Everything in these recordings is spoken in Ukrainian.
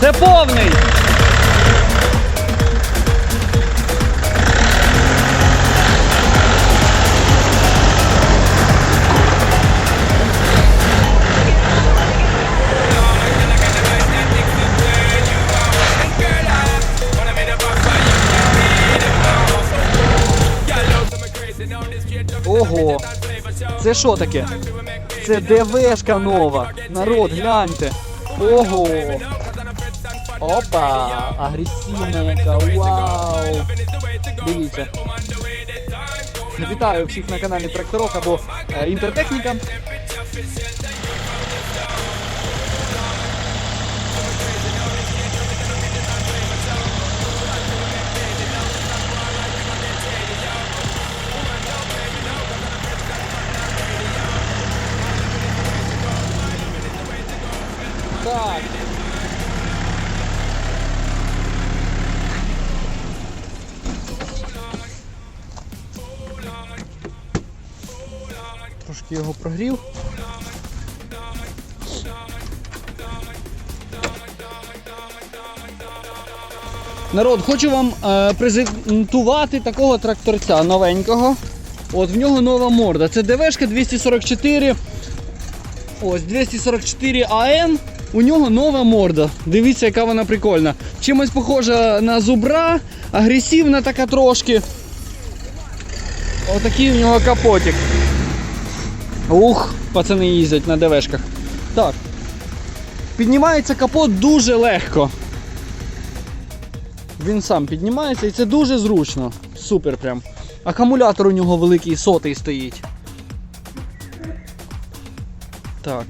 Це повний. Ого. Це що таке? Це ДВшка нова. Народ, гляньте. Ого. Опа! Агресивна яка. Вау! Дивіться. Вітаю всіх на каналі Тракторок або е, Інтертехніка. Трошки його прогрів. Народ, хочу вам е, презентувати такого тракторця новенького. От в нього нова морда. Це ДВшка 244. Ось 244 АН. У нього нова морда. Дивіться, яка вона прикольна. Чимось похожа на зубра, агресивна така трошки. Отакий у нього капотик. Ух, пацани їздять на ДВшках. Так. Піднімається капот дуже легко. Він сам піднімається і це дуже зручно. Супер прям. Акумулятор у нього великий сотий стоїть. Так.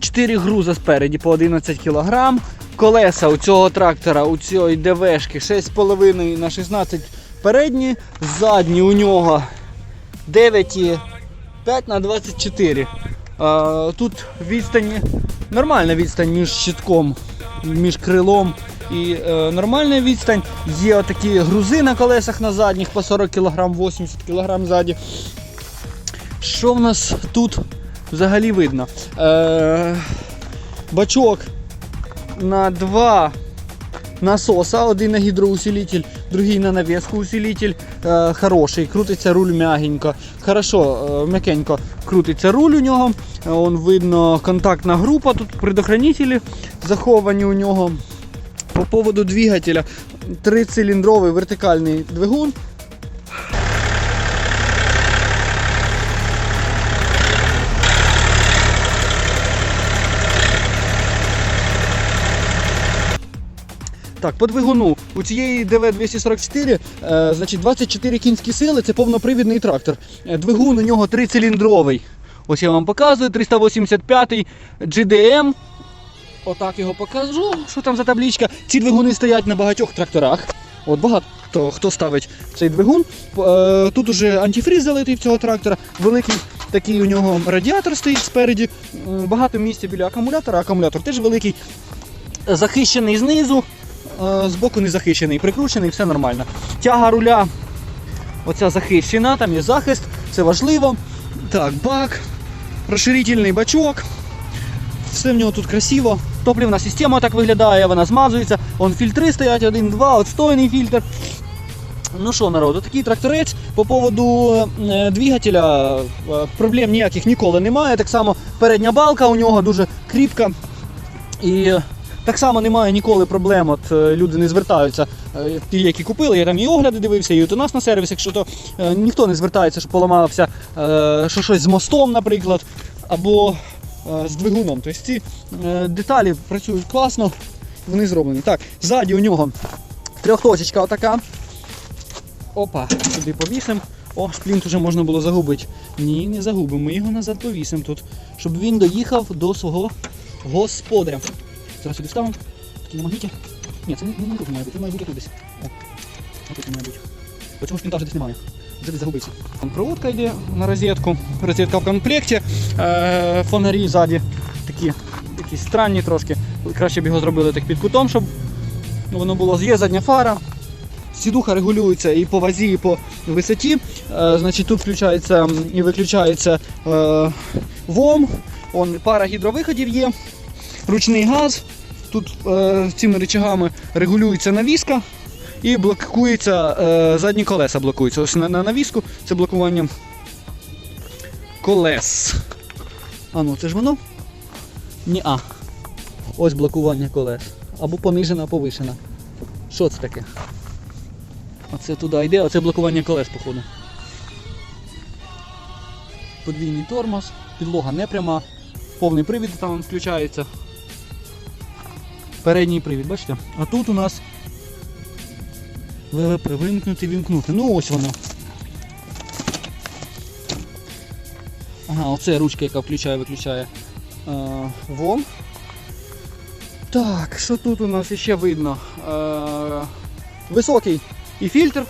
4 груза спереді по 11 кг. Колеса у цього трактора, у цієї ДВшки 6,5 на 16 передні, задні у нього 9,5 на 24. А, тут відстані, нормальна відстань між щитком, між крилом і е, нормальна відстань. Є отакі грузи на колесах на задніх по 40 кг, 80 кг ззаді. Що в нас тут взагалі видно? Е, бачок на два насоса, один на гідроусилитель, другий на навіску усилитель. Е, хороший, крутиться руль м'ягенько. Хорошо, е, м'якенько крутиться руль у нього. Он видно контактна група, тут предохранителі заховані у нього. По поводу двигателя, трициліндровий вертикальний двигун. Так, по двигуну. У цієї ДВ-244 е, значить 24 кінські сили, це повнопривідний трактор. Е, Двигун у нього трициліндровий. Ось я вам показую, 385 GDM. Отак його покажу, що там за табличка. Ці двигуни стоять на багатьох тракторах. От багато хто ставить цей двигун. Е, Тут уже антифриз залитий в цього трактора. Великий такий у нього радіатор стоїть спереді. Багато місця біля акумулятора. Акумулятор теж великий. Захищений знизу, збоку не захищений, прикручений, все нормально. Тяга руля, оця захищена, там є захист, це важливо. Так, бак, розширительний бачок. Все в нього тут красиво. Топлівна система так виглядає, вона змазується. Вон фільтри стоять, один, два, отстойний фільтр. Ну що, народ, такий тракторець по поводу е, двигателя е, проблем ніяких ніколи немає. Так само передня балка у нього дуже кріпка. І е, так само немає ніколи проблем. От е, люди не звертаються. е, Ті, які купили, я там і огляди дивився, і от у нас на сервісі, якщо то е, ніхто не звертається, що поламався, що щось з мостом, наприклад, або з двигуном. Тобто ці деталі працюють класно, вони зроблені. Так, ззаді у нього трьохточечка отака. Опа, сюди повісимо. О, сплінт вже можна було загубити. Ні, не загубимо. Ми його назад повісимо тут, щоб він доїхав до свого господаря. Зараз сюди ставимо. На магніті. Ні, це не, не, не тут має бути, має бути тут десь. О, тут має бути. Бо цього шплінта вже десь немає. Вже десь. Там проводка йде на розетку. Розетка в комплекті. Е, фонарі ззаді такі, такі странні трошки. Краще б його зробили так під кутом, щоб воно було. Є задня фара. Сідуха регулюється і по вазі, і по висоті. Е, значить, тут включається і виключається е, ВОМ, Он, пара гідровиходів є, ручний газ, Тут е, цими рычагами регулюється навіска і блокується е, задні колеса блокуються. Ось на, на навіску це блокування колес. А ну це ж воно? Ні, а. Ось блокування колес. Або понижена, повишена. Що це таке? Оце туди йде, оце блокування колес, походу. Подвійний тормоз, підлога не пряма, повний привід там включається. Передній привід, бачите? А тут у нас ВВП вимкнути, вімкнути. Ну ось воно. Ага, оце ручка, яка включає, виключає е, ВОМ. Так, що тут у нас ще видно? Е, високий і фільтр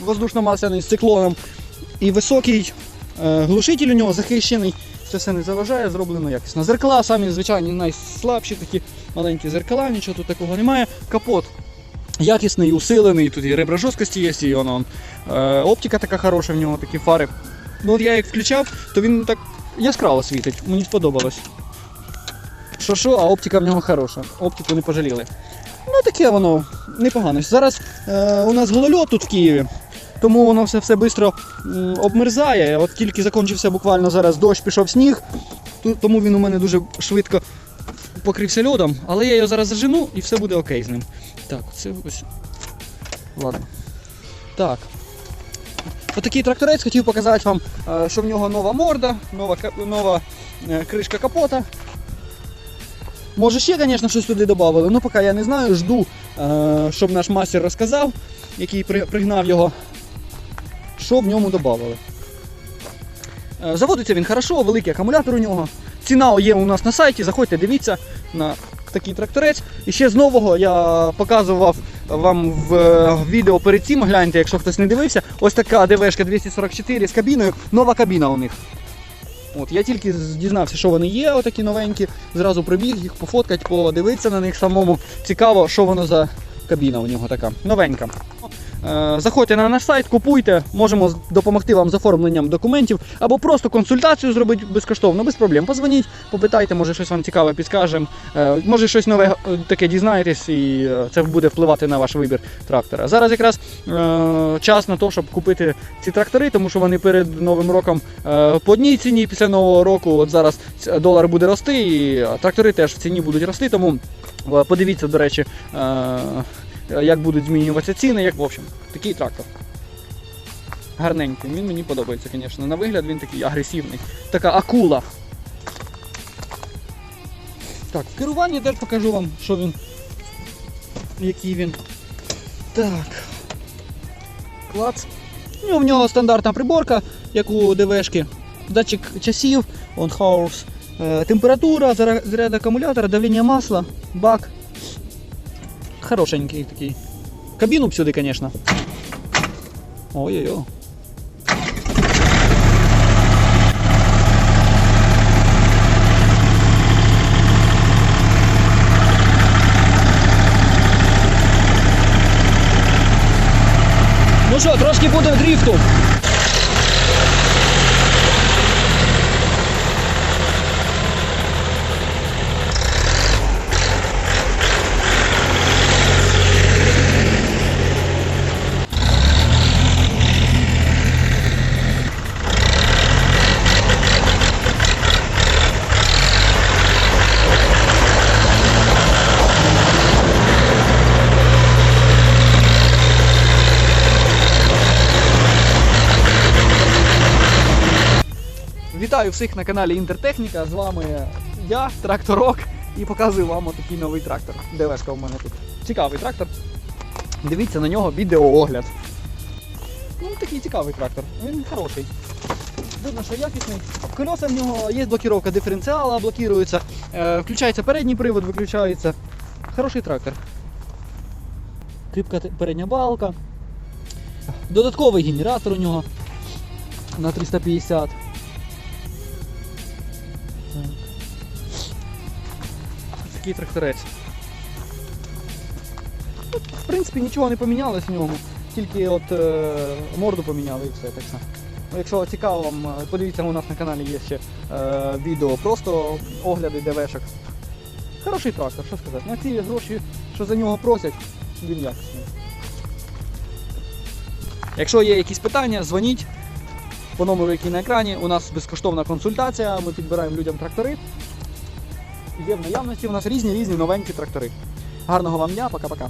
воздушно-масляний з циклоном, і високий е, глушитель у нього захищений. Це все не заважає, зроблено якісно. Зеркала самі звичайні найслабші, такі маленькі зеркала, нічого тут такого немає. Капот якісний, усилений, тут і ребра жорсткості є, і воно, е, оптика така хороша в нього, такі фари. Ну от я як включав, то він так яскраво світить, мені сподобалось. Що, а оптика в нього хороша. Оптику не пожаліли. Ну таке воно непогано. Зараз е, у нас голольот тут в Києві, тому воно все все швидко обмерзає. От тільки закінчився буквально зараз дощ, пішов сніг, тому він у мене дуже швидко покрився льодом, але я його зараз зажену і все буде окей з ним. Так, це ось. Ладно. Так. Отакий тракторець хотів показати вам, е, що в нього нова морда, нова, нова е, кришка капота. Може ще, звісно, щось туди додали, але поки я не знаю, жду, е, щоб наш мастер розказав, який пригнав його, що в ньому додали. Заводиться він хорошо, великий акумулятор у нього. Ціна є у нас на сайті, заходьте, дивіться на такий тракторець. І ще з нового я показував вам в е, відео перед цим, гляньте, якщо хтось не дивився, ось така ДВшка 244 з кабіною, нова кабіна у них. От, я тільки дізнався, що вони є, отакі новенькі. Зразу прибіг їх пофоткати, подивитися на них самому. Цікаво, що воно за кабіна у нього така. Новенька. Е, Заходьте на наш сайт, купуйте, можемо допомогти вам з оформленням документів або просто консультацію зробити безкоштовно, без проблем. Позвоніть, попитайте, може щось вам цікаве підскажемо. Е, Може щось нове е, таке дізнаєтесь, і це буде впливати на ваш вибір трактора. Зараз якраз час на те, щоб купити ці трактори, тому що вони перед новим роком по одній ціні після нового року. От зараз долар буде рости, і трактори теж в ціні будуть рости. Тому подивіться, до речі, як будуть змінюватися ціни, як в общем, такий трактор. Гарненький, він мені подобається, звісно. На вигляд він такий агресивний. Така акула. Так, в керуванні теж покажу вам, що він. Який він. Так. Клац. Ну, в нього стандартна приборка, як у ДВшки. Датчик часів, on hours, е, температура, заряд акумулятора, давлення масла, бак. Хорошенький такий. Кабіну б сюди, звісно. Ой-ой-ой. Ну що, трошки буде дріфту. Вітаю всіх на каналі Інтертехніка. З вами я, тракторок, і показую вам отакий новий трактор. ДВшка у мене тут. Цікавий трактор. Дивіться на нього відеоогляд. Ну, такий цікавий трактор. Він хороший. Видно, що якісний. Колеса в нього є блокіровка диференціала, блокується. Е, включається передній привод, виключається. Хороший трактор. Кріпка передня балка. Додатковий генератор у нього на 350. такий тракторець. Ну, в принципі, нічого не помінялось в ньому, тільки от е, морду поміняли і все так само. Ну, якщо цікаво, вам, е, подивіться, у нас на каналі є ще е, відео, просто огляди ДВшок. Хороший трактор, що сказати. На ці гроші, що за нього просять, він якісний. Якщо є якісь питання, дзвоніть по номеру, який на екрані. У нас безкоштовна консультація, ми підбираємо людям трактори є в наявності. У нас різні різні новенькі трактори. Гарного вам дня, пока-пока.